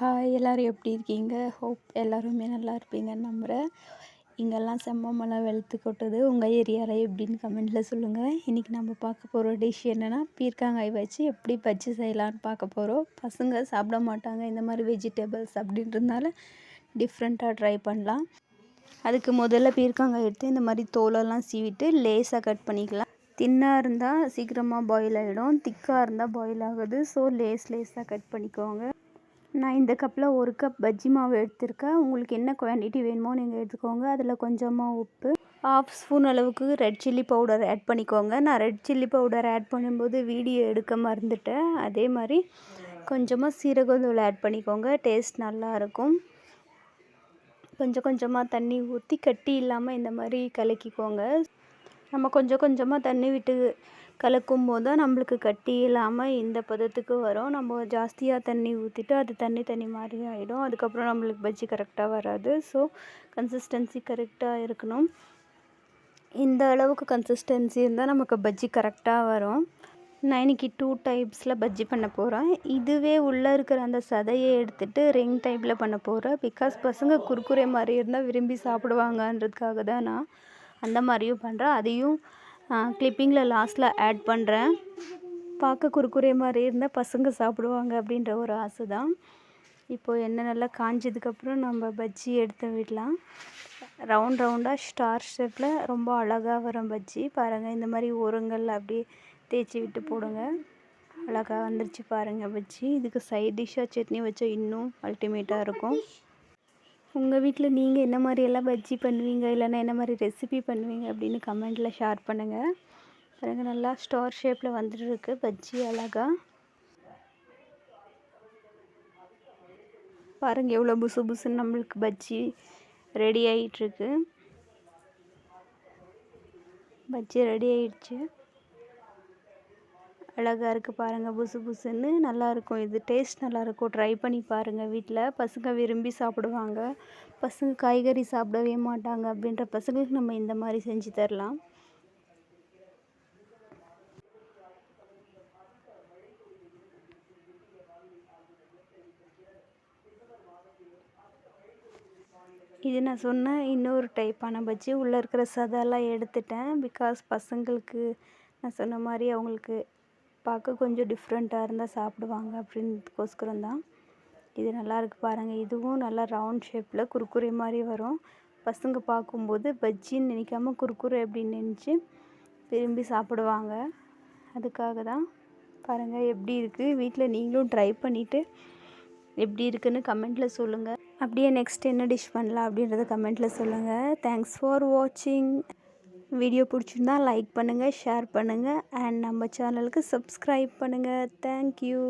Hi எல்லோரும் எப்படி இருக்கீங்க? ஹோப் எல்லாருமே நல்லா இருப்பீங்கன்னு நம்புகிறேன் இங்கெல்லாம் செம்ம மழை வெளுத்து கொட்டுது. உங்கள் ஏரியாவில் எப்படின்னு கமெண்ட்டில் சொல்லுங்கள் இன்றைக்கி நம்ம பார்க்க போகிற டிஷ் என்னென்னா பீர்க்காங்காய் வச்சு எப்படி பஜ்ஜி செய்யலான்னு பார்க்க போகிறோம் பசங்க சாப்பிட மாட்டாங்க. இந்த மாதிரி வெஜிடபிள்ஸ் அப்படின்றதுனால டிஃப்ரெண்ட்டாக ட்ரை பண்ணலாம். அதுக்கு முதல்ல பீர்க்காங்காய் எடுத்து இந்த மாதிரி தோலெல்லாம் சீவிட்டு லேஸாக கட் பண்ணிக்கலாம். தின்னாக இருந்தால் சீக்கிரமாக பாயில் ஆகிடும் திக்காக இருந்தால் பாயில் ஆகுது. ஸோ லேஸ் லேஸாக கட் பண்ணிக்கோங்க. நான் இந்த கப்பில் ஒரு கப் பஜ்ஜி மாவு எடுத்திருக்கேன். உங்களுக்கு என்ன குவான்டிட்டி வேணுமோ நீங்கள் எடுத்துக்கோங்க. அதில் கொஞ்சமாக உப்பு ஆஃப் ஸ்பூன் அளவுக்கு ரெட் சில்லி பவுடர் ஆட் பண்ணிக்கோங்க. நான் ரெட் சில்லி பவுடர் ஆட் பண்ணும்போது வீடியோ எடுக்க மறந்துட்டேன். அதே மாதிரி கொஞ்சமாக சீரகத்தூள் ஆட் பண்ணிக்கோங்க. டேஸ்ட் நல்லாயிருக்கும் கொஞ்சம் கொஞ்சமாக தண்ணி ஊற்றி கட்டி இல்லாமல் இந்த மாதிரி கலக்கிக்கோங்க. நம்ம கொஞ்சம் கொஞ்சமாக தண்ணி விட்டு கலக்கும் போது தான் நம்மளுக்கு கட்டி இல்லாமல் இந்த பதத்துக்கு வரும். நம்ம ஜாஸ்தியாக தண்ணி ஊற்றிட்டு அது தண்ணி தண்ணி மாதிரி ஆகிடும் அதுக்கப்புறம் நம்மளுக்கு பஜ்ஜி கரெக்டாக வராது. ஸோ கன்சிஸ்டன்சி கரெக்டாக இருக்கணும். இந்த அளவுக்கு கன்சிஸ்டன்சி இருந்தால் நமக்கு பஜ்ஜி கரெக்டாக வரும். நான் இன்றைக்கி டூ டைப்ஸில் பஜ்ஜி பண்ண போகிறேன் இதுவே உள்ளே இருக்கிற அந்த சதையை எடுத்துகிட்டு ரிங் டைப்பில் பண்ண போகிறேன் பிகாஸ் பசங்க குறுக்குறே மாதிரி இருந்தால் விரும்பி சாப்பிடுவாங்கன்றதுக்காக தான் நான் அந்த மாதிரியும் பண்ணுறேன் அதையும் கிளிப்பிங்கில் லாஸ்ட்டில் ஆட் பண்ணுறேன் பார்க்க குறுக்குறே மாதிரி இருந்தால் பசங்க சாப்பிடுவாங்க அப்படின்ற ஒரு ஆசை தான் இப்போது எண்ணெய் நல்லா காஞ்சதுக்கப்புறம் நம்ம பஜ்ஜி எடுத்து விடலாம். ரவுண்ட் ரவுண்டாக ஸ்டார் ஷேப்பில் ரொம்ப அழகாக வரும் பஜ்ஜி. பாருங்கள் இந்த மாதிரி ஓரங்கள் அப்படியே தேய்ச்சி விட்டு போடுங்க. அழகாக வந்துருச்சு பாருங்கள் பஜ்ஜி. இதுக்கு சைட் டிஷ்ஷாக சட்னி வச்சா இன்னும் அல்டிமேட்டாக இருக்கும். உங்கள் வீட்டில் நீங்கள் என்ன மாதிரியெல்லாம் பஜ்ஜி பண்ணுவீங்க? இல்லைன்னா என்ன மாதிரி ரெசிபி பண்ணுவீங்க? அப்படின்னு கமெண்ட்டில் ஷேர் பண்ணுங்கள் பாருங்கள் நல்லா ஸ்டார் ஷேப்பில் வந்துட்டுருக்கு பஜ்ஜி அழகாக பாருங்கள் எவ்வளோ புசு புசுன்னு நம்மளுக்கு பஜ்ஜி ரெடி ஆகிட்டுருக்கு பஜ்ஜி ரெடி ஆயிடுச்சு. அழகாக இருக்குது பாருங்கள் புசு புசுன்னு நல்லாயிருக்கும் இது டேஸ்ட் நல்லாயிருக்கும் ட்ரை பண்ணி பாருங்கள் வீட்டில் பசங்க விரும்பி சாப்பிடுவாங்க. பசங்க காய்கறி சாப்பிடவே மாட்டாங்க அப்படின்ற பசங்களுக்கு நம்ம இந்த மாதிரி செஞ்சு தரலாம். இது நான் சொன்ன இன்னொரு டைப்பான பஜ்ஜி. உள்ளே இருக்கிற சதெல்லாம் எடுத்துட்டேன். பிகாஸ் பசங்களுக்கு நான் சொன்ன மாதிரி அவங்களுக்கு பார்க்க கொஞ்சம் டிஃப்ரெண்ட்டாக இருந்தால் சாப்பிடுவாங்க அப்படின்றதுக்கோஸ்கரம் தான் இது நல்லா இருக்குது பாருங்கள் இதுவும் நல்லா ரவுண்ட் ஷேப்பில் குறுக்குறை மாதிரி வரும். பசங்க பார்க்கும்போது பஜ்ஜின்னு நினைக்காம குறுக்குறை அப்படின்னு நினச்சி விரும்பி சாப்பிடுவாங்க. அதுக்காக தான் பாருங்கள் எப்படி இருக்குது வீட்டில் நீங்களும் ட்ரை பண்ணிவிட்டு எப்படி இருக்குன்னு கமெண்ட்டில் சொல்லுங்கள் அப்படியே நெக்ஸ்ட் என்ன டிஷ் பண்ணலாம் அப்படின்றத கமெண்ட்டில் சொல்லுங்கள் தேங்க்ஸ் ஃபார் வாட்சிங் வீடியோ பிடிச்சிருந்தா லைக் பண்ணுங்கள் ஷேர் பண்ணுங்கள் அண்ட் நம்ம சேனலுக்கு சப்ஸ்கிரைப் பண்ணுங்கள் தேங்க்யூ